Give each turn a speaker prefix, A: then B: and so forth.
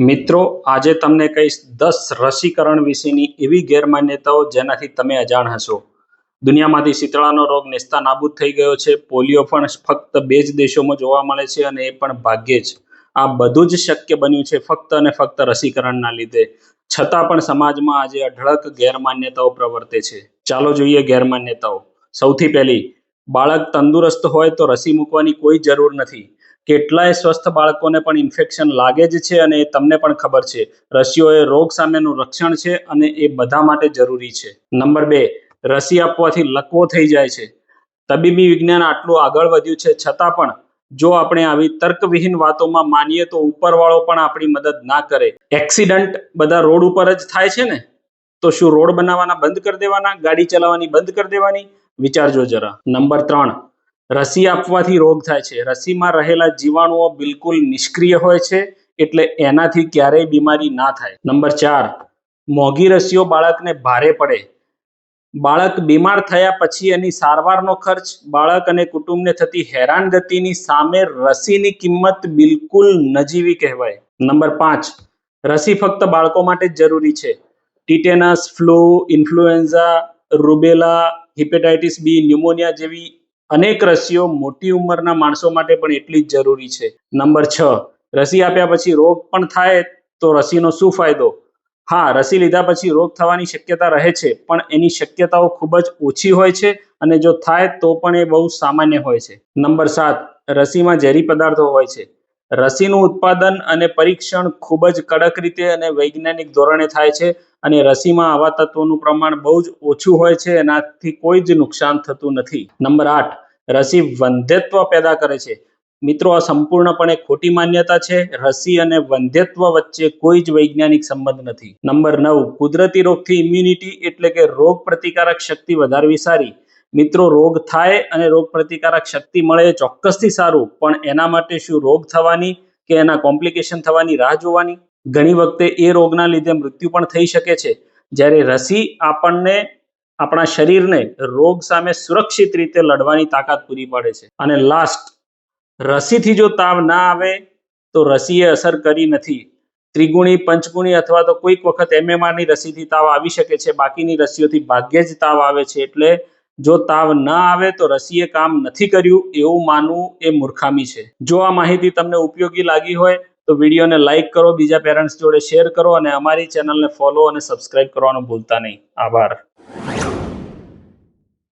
A: મિત્રો, આજે તમને કહીશ દસ રસીકરણ વિશેની એવી ગેરમાન્યતાઓ જેનાથી તમે અજાણ હશો. દુનિયામાંથી શીતળાનો રોગ નેસ્તા નાબૂદ થઈ ગયો છે. પોલિયો પણ ફક્ત બે જ દેશોમાં જોવા મળે છે અને એ પણ ભાગ્યે જ. આ બધું જ શક્ય બન્યું છે ફક્ત અને ફક્ત રસીકરણના લીધે. છતાં પણ સમાજમાં આજે અઢળક ગેરમાન્યતાઓ પ્રવર્તે છે. ચાલો જોઈએ ગેરમાન્યતાઓ. સૌથી પહેલી, બાળક તંદુરસ્ત હોય તો રસી મૂકવાની કોઈ જરૂર નથી. કેટલાય સ્વસ્થ બાળકોને પણ ઇન્ફેક્શન લાગે જ છે અને એ તમને પણ ખબર છે. રસીઓ એ રોગ સામેનું રક્ષણ છે અને એ બધા માટે જરૂરી છે. નંબર બે, રસી આપવાથી લકવો થઈ જાય છે. તબીબી વિજ્ઞાન આટલું આગળ વધ્યું છે છતાં પણ જો આપણે આવી તર્કવિહીન વાતોમાં માનીએ તો ઉપરવાળો પણ આપણી મદદ ના કરે. એક્સિડન્ટ બધા રોડ ઉપર જ થાય છે ને? તો શું રોડ બનાવવાના બંધ કરી દેવાના? ગાડી ચલાવવાની બંધ કરી દેવાની? વિચારજો જરા. નંબર ત્રણ રસી આપવાથી રોગ થાય છે. રસીમાં રહેલા જીવાણુઓ બિલકુલ નિષ્ક્રિય હોય છે એટલે એનાથી ક્યારેય બીમારી ના થાય. નંબર ચાર, મોંઘી રસીઓ બાળકને ભારે પડે. બાળક બીમાર થયા પછી એની સારવારનો ખર્ચ, બાળક અને કુટુંબને થતી હેરાનગતિની સામે રસીની કિંમત બિલકુલ નજીવી કહેવાય. નંબર પાંચ, રસી ફક્ત બાળકો માટે જ જરૂરી છે. Tetanus, flu, influenza, rubella, hepatitis B, pneumonia જેવી અનેક રસીઓ મોટી ઉંમરના માણસો માટે પણ એટલી જ જરૂરી છે. નંબર છ, રસી આપ્યા પછી રોગ પણ થાય તો રસીનો શું ફાયદો? હા, રસી લીધા પછી રોગ થવાની શક્યતા રહે છે, પણ એની શક્યતાઓ ખૂબ જ ઓછી હોય છે અને જો થાય તો પણ એ બહુ સામાન્ય હોય છે. નંબર સાત, રસીમાં ઝેરી પદાર્થો હોય છે. રસીનું ઉત્પાદન અને પરીક્ષણ ખૂબ જ કડક રીતે અને વૈજ્ઞાનિક ધોરણે થાય છે અને રસીમાં આવા તત્વોનું પ્રમાણ બહુ જ ઓછું હોય છે, એનાથી કોઈ જ નુકસાન થતું નથી. નંબર આઠ, રસી વંધ્યત્વ પેદા કરે છે. મિત્રો, આ સંપૂર્ણપણે ખોટી માન્યતા છે. રસી અને વંધ્યત્વ વચ્ચે કોઈ જ વૈજ્ઞાનિક સંબંધ નથી. નંબર નવ, કુદરતી રોગથી ઇમ્યુનિટી એટલે કે રોગ પ્રતિકારક શક્તિ વધારવી સારી. મિત્રો, રોગ થાય અને રોગ પ્રતિકારક શક્તિ મળે ચોક્કસથી સારું. પણ એના માટે શું રોગ થવાની કે એના કોમ્પ્લિકેશન થવાની રાહ જોવાની? ઘણી વખતે એ રોગના લીધે મૃત્યુ પણ થઈ શકે છે. જ્યારે રસી આપણને આપણા શરીરને રોગ સામે સુરક્ષિત રીતે લડવાની તાકાત પૂરી પાડે છે. અને લાસ્ટ રસીથી જો તાવ ના આવે, તો રસીએ અસર કરી નથી. ત્રિગુણી, પંચગુણી અથવા તો કોઈક વખત એમએમઆરની રસીથી તાવ આવી શકે છે. બાકીની રસીઓથી ભાગ્યે જ તાવ આવે છે. એટલે જો તાવ ના આવે તો રસીએ કામ નથી કર્યું એવું માનવું એ મૂર્ખામી છે. જો આ માહિતી તમને ઉપયોગી લાગી હોય તો વિડીયોને લાઇક કરો, બીજા પેરેન્ટ્સ જોડે શેર કરો અને અમારી ચેનલને ફોલો અને સબસ્ક્રાઇબ કરવાનું ભૂલતા નહીં. આભાર.